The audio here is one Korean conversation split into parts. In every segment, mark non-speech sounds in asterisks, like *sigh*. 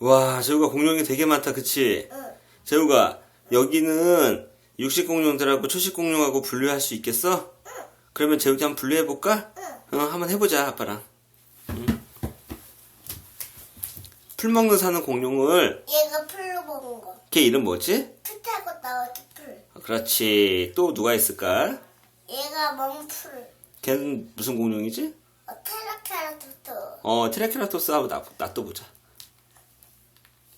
와, 재우가 공룡이 되게 많다, 그치? 응. 재우가, 여기는 육식 공룡들하고 초식 공룡하고 분류할 수 있겠어? 그러면 재우기 한번 분류해볼까? 어, 한번 해보자, 아빠랑. 응. 풀 먹는 사는 공룡을, 얘가 풀로 먹은 거. 걔 이름 뭐지? 풀 타고 나왔지 풀. 그렇지. 또 누가 있을까? 얘가 멍풀. 걔는 무슨 공룡이지? 어, 테라케라토토. 어, 트레케라토스 하고 놔, 놔둬보자.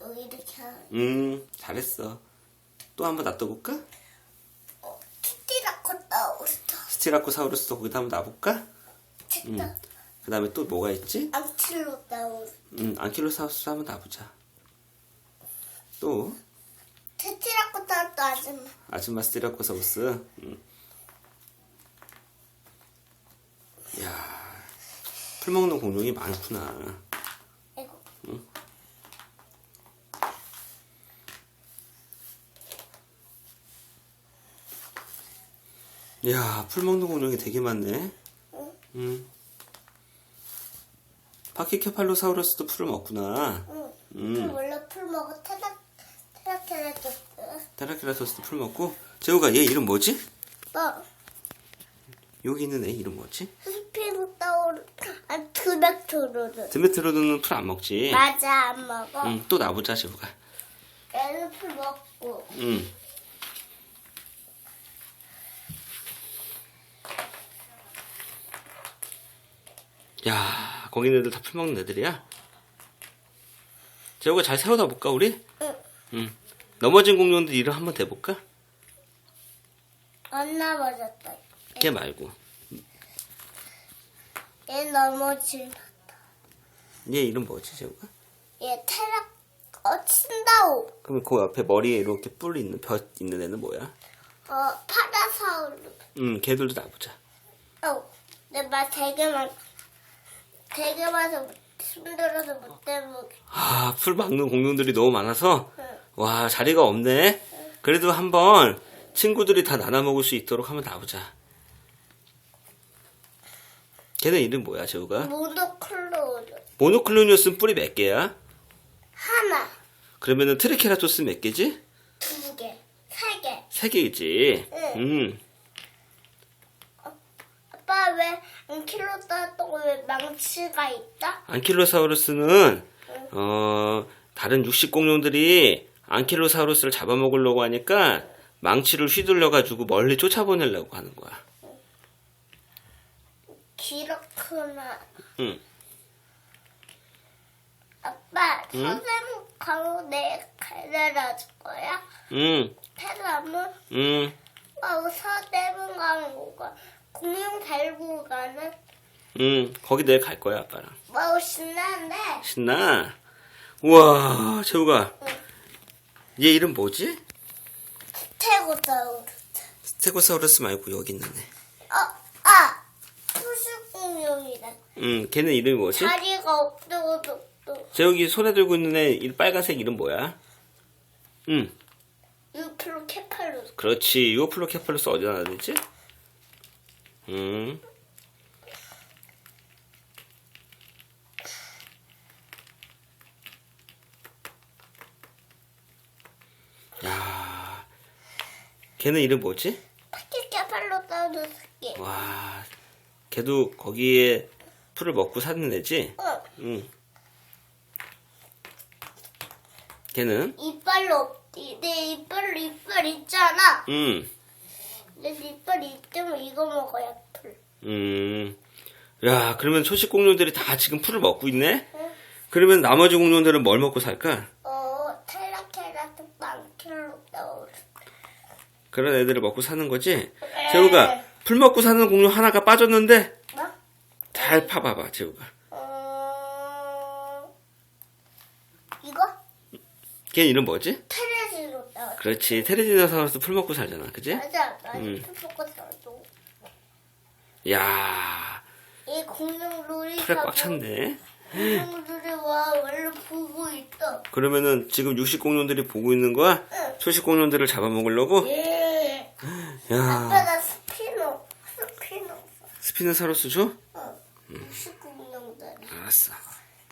여기 이렇게. 음, 잘했어. 또 한번 놔둬볼까? 어, 티티라코타우스터. 스티라코사우루스도 거기다 한번 놔볼까? 됐다. 그 다음에 또 뭐가 있지? 암틸로타우스. 음, 안킬로사우루스 한번 놔보자. 또, 테티라코타우스 아줌마. 아줌마 스티라코사우루스. 음. 야 풀 먹는 공룡이 많구나. 아이고. 야, 풀 먹는 공룡이 되게 많네. 응. 음. 파키케팔로사우루스도 풀을 먹구나. 응. 음. 풀 원래 풀 먹어 테라 테라케라토스. 테라케라토스도 풀 먹고. 재우가 얘 이름 뭐지? 뭐 여기 있는 애 이름 뭐지? 스피노타우르 아 드메토르르. 드메트로드는 풀 안 먹지. 맞아 안 먹어. 응, 또 놔보자, 재우가. 얘는 풀 먹고. 응. 야, 거기 있는 애들 다 풀 먹는 애들이야? 재우가 잘 세워다 볼까, 우리? 응. 응. 넘어진 공룡들 이름 한번 대볼까? 안 넘어졌다. 걔 말고. 얘 넘어질. 얘 이름 뭐지, 재우가? 얘 테라 어 친다오. 그러면 그 앞에 머리에 이렇게 뿔 있는, 벼 있는 애는 뭐야? 어 파라사우루. 응, 걔들도 놔보자. 어, 내말 되게 많. 되게 많아서 못- 힘들어서 못 해보게. 아, 풀 막는 공룡들이 너무 많아서 응. 와 자리가 없네. 그래도 한번 친구들이 다 나눠 먹을 수 있도록 한번 놔보자. 걔네 이름 뭐야, 재우가? 모노클로드 모노클로니어스는 뿔이 몇 개야? 하나, 그러면은 트리케라토스 몇 개지? 두 개, 세 개. 세 개이지. 응. 음, 아빠 왜 왜 망치가 있다? 안킬로사우루스는 어 다른 육식 공룡들이 안킬로사우루스를 잡아먹으려고 하니까 망치를 휘둘러 가지고 멀리 쫓아보내려고 하는 거야. 기렇구나. 응. 아빠 응? 선생님 가로 내 데려줄 거야? 응. 테라는 응. 어, 서대문 가는 거가 공룡 달고 가는 응, 거기 내일 갈 거야, 아빠랑. 뭐 신나는데 신나? 우와, 재우가. 얘 이름 뭐지? 태고다우르. 스테고사우루스 말고 여기 있는 애. 어, 아, 수수 공룡이다. 응, 걔는 이름이 뭐지? 다리가 없어도 또 재욱이 손에 들고 있는 애, 이 빨간색 이름 뭐야? 응, 유플로 케팔로. 그렇지. 유오플로 케팔루스 어디다 놔야 되지? 응. 야, 걔는 이름 뭐지? 따도 새끼. 와, 걔도 거기에 풀을 먹고 사는 애지? 어, 응. 걔는? 이빨로 없지. 내 이빨로 이빨 있잖아. 응. 내 이빨 있으면 이거 먹어야 풀. 음. 야, 그러면 초식 공룡들이 다 지금 풀을 먹고 있네? 응? 그러면 나머지 공룡들은 뭘 먹고 살까? 어, 테라케라토 빵킬로 따오르. 그런 애들을 먹고 사는 거지? 재우가, 풀 먹고 사는 공룡 하나가 빠졌는데? 뭐? 잘 파봐봐, 재우가. 어, 이거? 걔 이름 뭐지? 테레 따오르. 그렇지. 테레지노사우루스 풀 먹고 살잖아, 그지? 맞아, 맞아. 응. 풀 먹고 살도. 야 이 공룡들이 풀에 꽉 찼네. 공룡들이 와 원래 보고 있어. 그러면은 지금 육식 공룡들이 보고 있는 거야? 응. 초식 공룡들을 잡아먹으려고? 예. 아빠 야 나 스피노 스피노 스피노사우루스 줘? 어 육식 공룡들 알았어.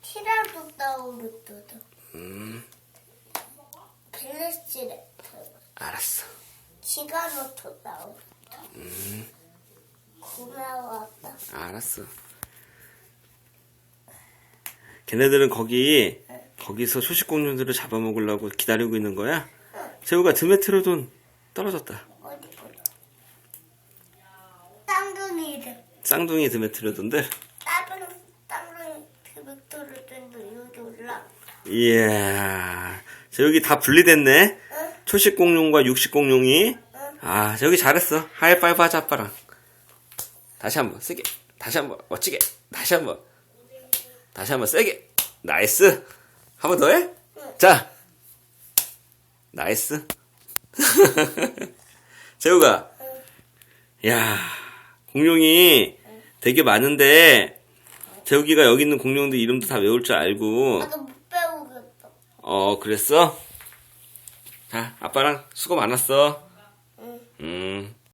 티라노사우루스도 음. 스트레스를 알았어. 시간부터 나오고 고마웠다. 알았어. 걔네들은 거기 거기서 초식 공룡들을 잡아먹으려고 기다리고 있는 거야. 재우가 드메트로돈 떨어졌다. 어디 보자. 쌍둥이들. 쌍둥이 드메트로돈들. 그백도를 뜬도 여기 올라. 이야, 저기 다 분리됐네. 응? 초식 공룡과 육식 공룡이. 응? 아, 저기 잘했어. 하이파이브 하자, 아빠랑. 다시 한 번, 세게. 다시 한 번, 멋지게. 다시 한 번. 다시 한 번, 세게. 나이스. 한 번 더 해? 자. 나이스. *laughs* 재우가. 야, 공룡이 되게 많은데, 재욱이가 여기 있는 공룡들 이름도 다 외울 줄 알고. 어, 그랬어? 자, 아빠랑 수고 많았어. 응. 음,